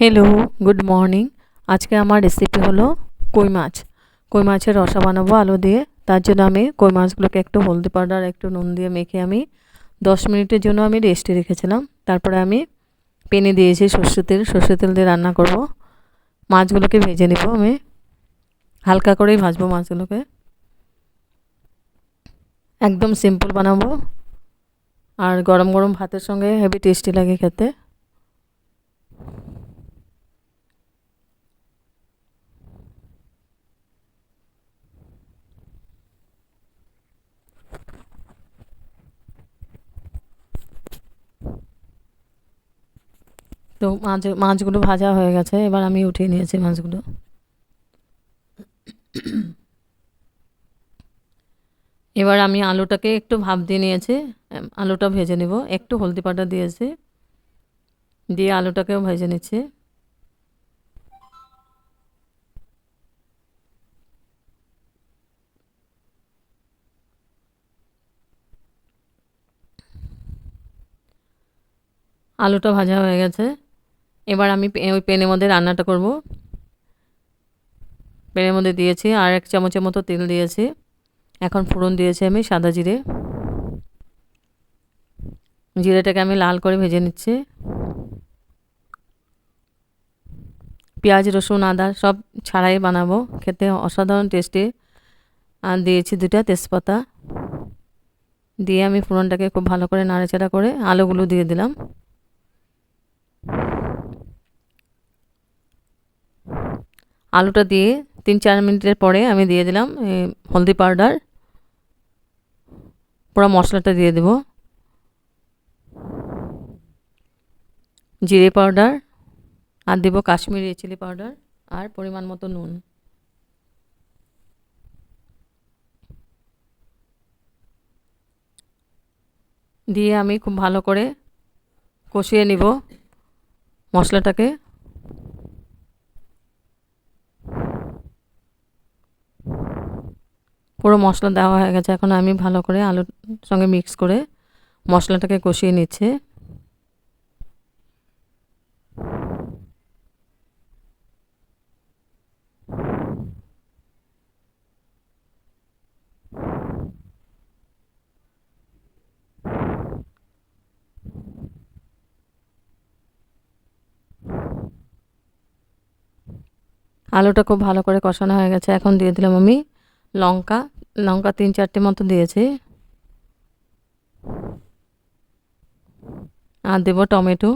Hello good morning আজকে আমার recipe হলো কই মাছ। কই মাছের রসা বানাবো, আলু দিয়ে। তার জন্য আমি কই মাছগুলোকে একটু হলদি পাউডার, একটু নুন দিয়ে মেখে আমি দশ মিনিটের জন্য আমি রেস্টে রেখেছিলাম। তারপরে আমি পেনে দিয়েছি সর্ষে তেল। সর্ষে তেল দিয়ে রান্না করব। মাছগুলোকে ভেজে নেব আমি। হালকা করেই ভাজবো মাছগুলোকে। একদম সিম্পল বানাবো। আর গরম গরম ভাতের সঙ্গে হেভি টেস্টি লাগে খেতে। তো মাছ, মাছগুলো ভাজা হয়ে গেছে, এবার আমি উঠিয়ে নিয়েছি মাছগুলো। এবার আমি আলুটাকে একটু ভাপ দিয়ে নিয়েছি আলুটা ভেজে নেব, একটু হলদি পাটা দিয়েছি, দিয়ে আলুটাকেও ভেজে নিচ্ছি। আলুটা ভাজা হয়ে গেছে। এবার আমি ওই পেনের মধ্যে রান্নাটা করব। পেনের মধ্যে দিয়েছি আর এক চামচের মতো তেল দিয়েছি। এখন ফোড়ন দিয়েছি আমি সাদা জিরে। জিরেটাকে আমি লাল করে ভেজে নিচ্ছি। পেঁয়াজ, রসুন, আদা সব ছাড়াই বানাবো। খেতে অসাধারণ টেস্টি। আর দিয়েছি দুটা তেজপাতা। দিয়ে আমি ফোড়নটাকে খুব ভালো করে নাড়াচাড়া করে আলুগুলো দিয়ে দিলাম। আলুটা দিয়ে তিন চার মিনিটের পরে আমি দিয়ে দিলাম হলদি পাউডার। পুরো মশলাটা দিয়ে দেব। জিরে পাউডার আর দেব কাশ্মীরি চিলি পাউডার আর পরিমাণ মতো নুন। দিয়ে আমি খুব ভালো করে কষিয়ে নিব মশলাটাকে। পুরো মশলা দেওয়া হয়ে গেছে। এখন আমি ভালো করে আলুর সঙ্গে মিক্স করে মশলাটাকে কষিয়ে নিচ্ছে। আলুটা খুব ভালো করে কষানো হয়ে গেছে। এখন দিয়ে দিলাম আমি লঙ্কা। লঙ্কা তিন চারটে মতো দিয়েছি। আর দেবো টমেটো।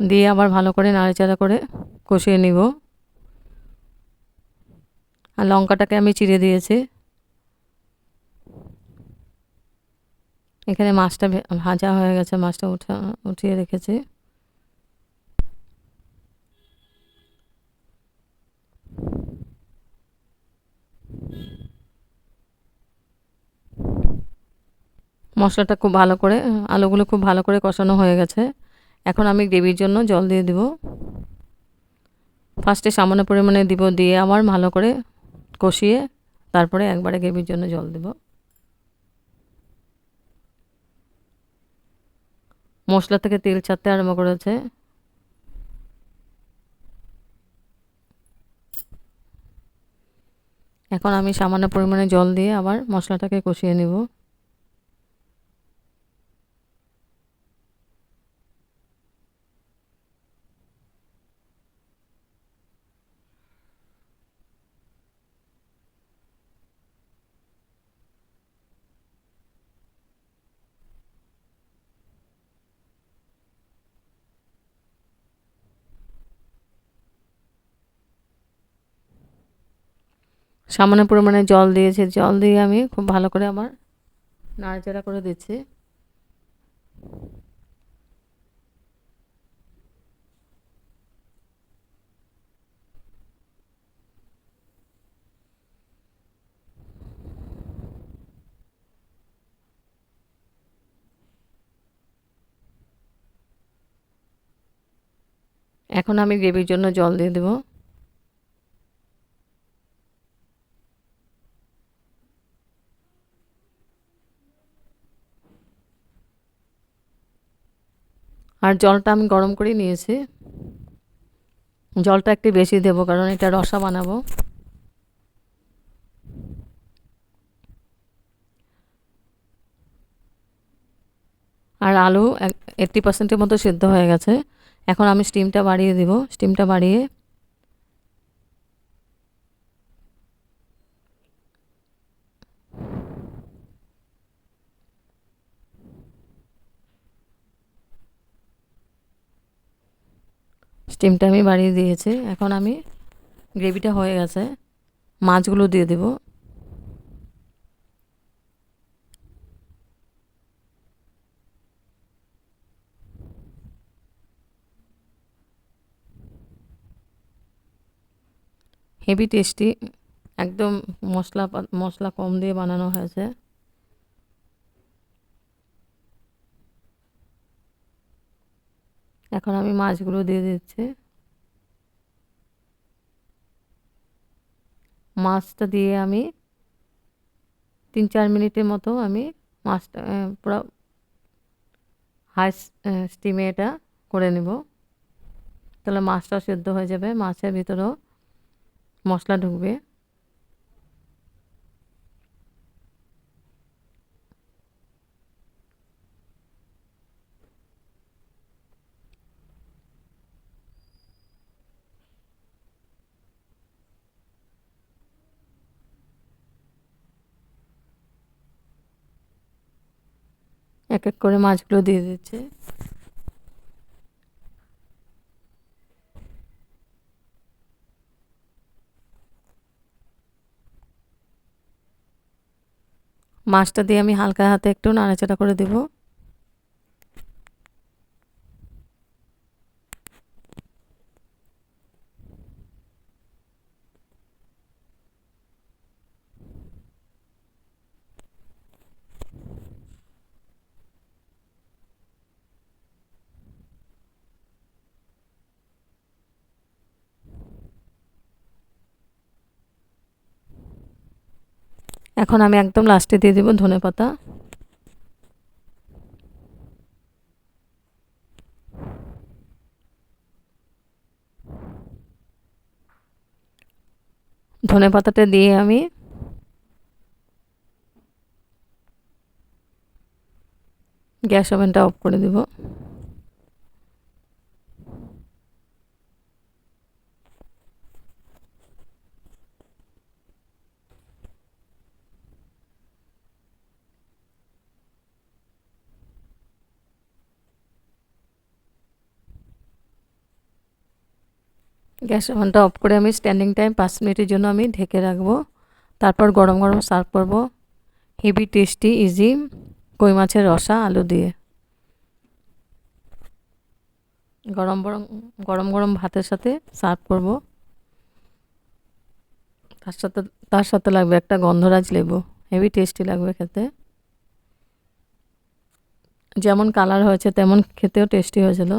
দিয়ে আবার ভালো করে নাড়াচাড়া করে কষিয়ে নিব। আর লঙ্কাটাকে আমি চিড়ে দিয়েছি। এখানে মাছটা ভাজা হয়ে গেছে, মাছটা উঠা উঠিয়ে রেখেছি। মশলাটা খুব ভালো করে আলুগুলো খুব ভালো করে কষানো হয়ে গেছে। এখন আমি গ্রেভির জন্য জল দিয়ে দিব। ফার্স্টে সামান্য পরিমাণে দিব দিয়ে আবার ভালো করে কষিয়ে তারপরে একবারে গ্রেভির জন্য জল দেব। মশলা থেকে তেল ছাড়তে আরম্ভ করেছে। এখন আমি সামান্য পরিমাণে জল দিয়ে আবার মশলাটাকে কষিয়ে নেব। সামান্য পরিমাণে জল দিয়েছে। জল দিয়ে আমি খুব ভালো করে আমার নাড়াচাড়া করে দিচ্ছি। এখন আমি গ্রেভির জন্য জল দিয়ে দেবো। আর জলটা আমি গরম করে নিয়েছি। জলটা একটু বেশি দেব, কারণ এটা রসা বানাবো। আর আলু এইট্টি পার্সেন্টের মতো সিদ্ধ হয়ে গেছে। এখন আমি স্টিমটা বাড়িয়ে দিব। স্টিমটা বাড়িয়ে স্টিমটা আমি বাড়িয়ে দিয়েছি। এখন আমি গ্রেভিটা হয়ে গেছে। মাছগুলো দিয়ে দেব। হেভি টেস্টি একদম মশলা মশলা কম দিয়ে বানানো হয়েছে। এখন আমি মাছগুলো দিয়ে দিচ্ছি। মাছটা দিয়ে আমি তিন চার মিনিটের মতো আমি মাছটা পুরো হাই স্টিমে এটা করে নেব। তাহলে মাছটাও সেদ্ধ হয়ে যাবে, মাছের ভিতরেও মশলা ঢুকবে। এক এক করে মাছগুলো দিয়ে দিচ্ছে। মাছটা দিয়ে আমি হালকা হাতে একটু নাড়াচাড়া করে দেব। এখন আমি একদম লাস্টে দিয়ে দেবো ধনে পাতা। ধনে পাতাটা দিয়ে আমি গ্যাস ওভেনটা অফ করে দেবো। গ্যাস ওভেনটা অফ করে আমি স্ট্যান্ডিং টাইম পাঁচ মিনিটের জন্য আমি ঢেকে রাখব। তারপর গরম গরম সার্ভ করব। হেভি টেস্টি ইজি কই মাছের রসা, আলু দিয়ে। গরম গরম গরম গরম ভাতের সাথে সার্ভ করব। তার সাথে তার সাথে লাগবে একটা গন্ধরাজ লেবু। হেভি টেস্টি লাগবে খেতে। যেমন কালার হয়েছে তেমন খেতেও টেস্টি হয়েছিল।